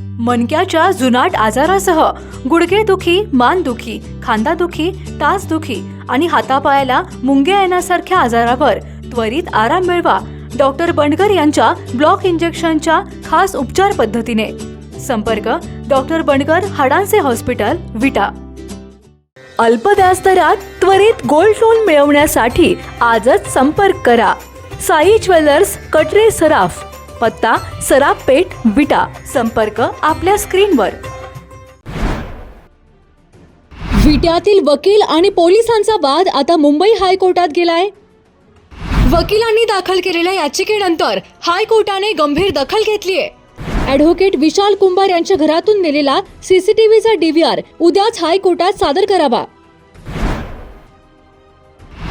मनक्याच्या जुनाट आजारासह गुडघेदुखी मानदुखी खांदादुखी तासदुखी आणि हातापायाला मुंग्या येण्यासारख्या आजारावर त्वरित आराम मिळवा डॉक्टर बंडकर यांच्या ब्लॉक इंजेक्शनच्या खास उपचार पद्धतीने. संपर्क डॉक्टर बंडकर हाडांचे हॉस्पिटल विटा. अल्प व्याजदरात त्वरित गोल्ड लोन मिळवण्यासाठी आजच संपर्क करा. साई ज्वेलर्स कटरे सराफ. पत्ता सराफ पेठ विटा संपर्क आपल्या स्क्रीनवर. विट्यातील वकील आणि पोलिसांचा वाद आता मुंबई हायकोर्टात गेलाय. वकिलांनी दाखल केलेल्या याचिकेनंतर हायकोर्टाने गंभीर दखल घेतलीय. ॲडव्होकेट विशाल कुंभार यांच्या घरातून नेलेला सीसीटीव्हीचा डीव्हीआर उद्याच हायकोर्टात सादर करावा.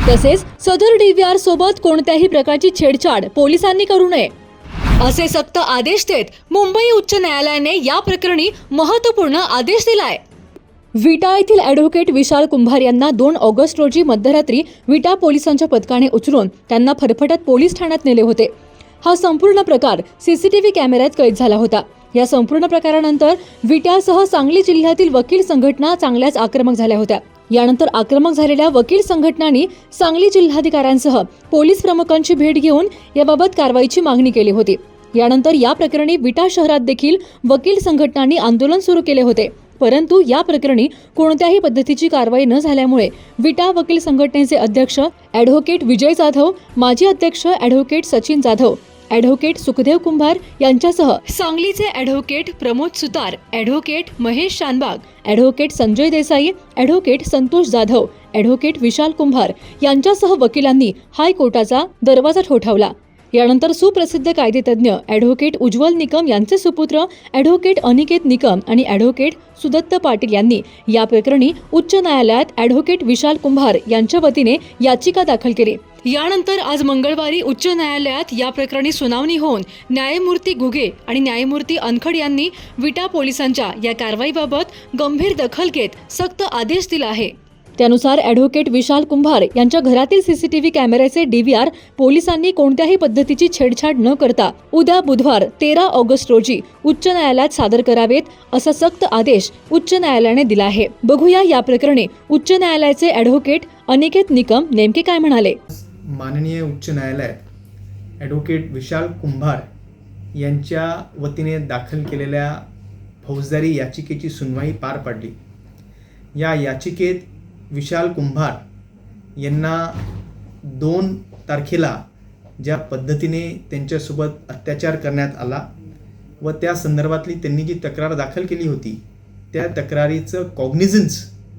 तसेच सदर डीव्हीआर सोबत कोणत्याही प्रकारची छेडछाड पोलिसांनी करू नये. असे सक्त आदेश देत मुंबई उच्च न्यायालयाने या प्रकरणी महत्त्वपूर्ण आदेश दिलाय. विटा येथील ॲडव्होकेट विशाल कुंभार यांना दोन ऑगस्ट रोजी मध्यरात्री विटा पोलिसांच्या पथकाने उचलून त्यांना फरफटत पोलीस ठाण्यात नेले होते. हा संपूर्ण प्रकार सीसीटीव्ही कॅमेऱ्यात कैद झाला होता. या संपूर्ण प्रकारानंतर विट्यासह सांगली जिल्ह्यातील वकील संघटना चांगल्याच आक्रमक झाल्या होत्या. यानंतर आक्रमक झालेल्या वकील संघटनांनी सांगली जिल्हाधिकाऱ्यांसह पोलीस प्रमुखांची भेट घेऊन याबाबत कारवाईची मागणी केली होती. यानंतर या प्रकरणी विटा शहरात देखील वकील संघटनांनी आंदोलन सुरू केले होते. परंतु या प्रकरणी कोणत्याही पद्धतीची कारवाई न झाल्यामुळे विटा वकील संघटनेचे अध्यक्ष ॲडव्होकेट विजय जाधव माजी अध्यक्ष ॲडव्होकेट सचिन जाधव ॲडव्होकेट सुखदेव कुंभार यांच्यासह सांगलीचे advocate Pramod Sutar advocate Mahesh Shanbag advocate Sanjay Desai advocate Santosh Jadhav advocate Vishal Kumbhar यांच्यासह वकिलांनी हायकोर्टाचा दरवाजा ठोठावला. यानंतर सुप्रसिद्ध कायदेतज्ञ ॲडव्होकेट उज्ज्वल निकम यांचे सुपुत्र ॲडव्होकेट अनिकेत निकम आणि ॲडव्होकेट सुदत्त पाटील यांनी या प्रकरणी उच्च न्यायालयात ॲडव्होकेट विशाल कुंभार यांच्या वतीने याचिका दाखल केली. यानंतर आज मंगळवारी उच्च न्यायालयात या प्रकरणी सुनावणी होऊन न्यायमूर्ती घुगे आणि न्यायमूर्ती अनखड यांनी विटा पोलिसांच्या या कारवाईबाबत गंभीर दखल घेत सक्त आदेश दिला आहे. त्यानुसार ॲडव्होकेट विशाल कुंभार यांच्या घरातील सीसीटीव्ही कॅमेऱ्याचे डीव्हीआर पोलिसांनी कोणत्याही पद्धतीची छेडछाड न करता उद्या बुधवार तेरा ऑगस्ट रोजी उच्च न्यायालयात सादर करावेत असा सक्त आदेश उच्च न्यायालयाने दिला आहे. बघूया या प्रकरणी उच्च न्यायालयाचे ॲडव्होकेट अनिकेत निकम नेमके काय म्हणाले? माननीय उच्च न्यायालयात ॲडव्होकेट विशाल कुंभार यांच्या वतीने दाखल केलेल्या फौजदारी याचिकेची सुनवाई पार पाडली. या याचिकेत विशाल कुंभार यांना दोन तारखेला ज्या पद्धतीने त्यांच्यासोबत अत्याचार करण्यात आला व त्या संदर्भातली त्यांनी जी तक्रार दाखल केली होती त्या तक्रारीचं कॉग्निझन्स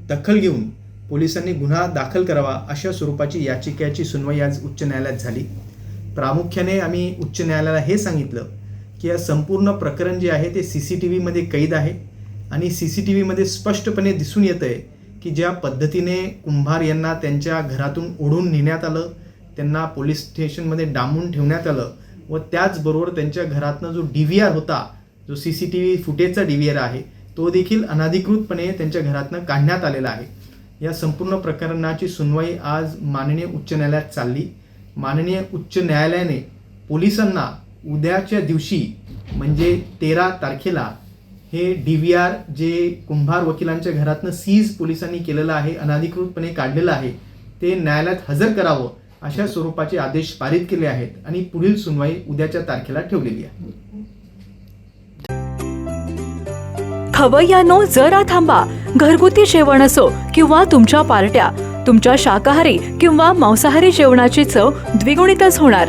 दखल घेऊन पोलिसांनी गुन्हा दाखल करावा अशा स्वरूपाची याचिकेची सुनवाई आज उच्च न्यायालयात झाली. प्रामुख्याने आम्ही उच्च न्यायालयाला हे सांगितलं की या संपूर्ण प्रकरण जे आहे ते सी सी टी व्हीमध्ये कैद आहे आणि सी सी टी व्हीमध्ये स्पष्टपणे दिसून येतं आहे की ज्या पद्धतीने कुंभार यांना त्यांच्या घरातून ओढून नेण्यात आलं त्यांना पोलीस स्टेशनमध्ये डांबून ठेवण्यात आलं व त्याचबरोबर त्यांच्या घरातनं जो डी व्ही आर होता जो सी सी टी व्ही फुटेजचा डी व्ही आर आहे तो देखील अनाधिकृतपणे त्यांच्या घरातनं काढण्यात आलेला आहे. या संपूर्ण प्रकरणाची सुनवाई आज माननीय उच्च न्यायालयात चालली. माननीय उच्च न्यायालयाने पोलिसांना उद्याच्या दिवशी म्हणजे तेरा तारखेला हे डी व्ही आर जे कुंभार वकिलांच्या घरातनं सीज पोलिसांनी केलेलं आहे अनधिकृतपणे काढलेलं आहे ते न्यायालयात हजर करावं अशा स्वरूपाचे आदेश पारित केले आहेत आणि पुढील सुनवाई उद्याच्या तारखेला ठेवलेली आहे. खवय्यानो जरा थांबा. घरगुती जेवण असो किंवा तुमच्या पार्ट्या तुमच्या शाकाहारी किंवा मांसाहारी जेवणाची चव द्विगुणितच होणार.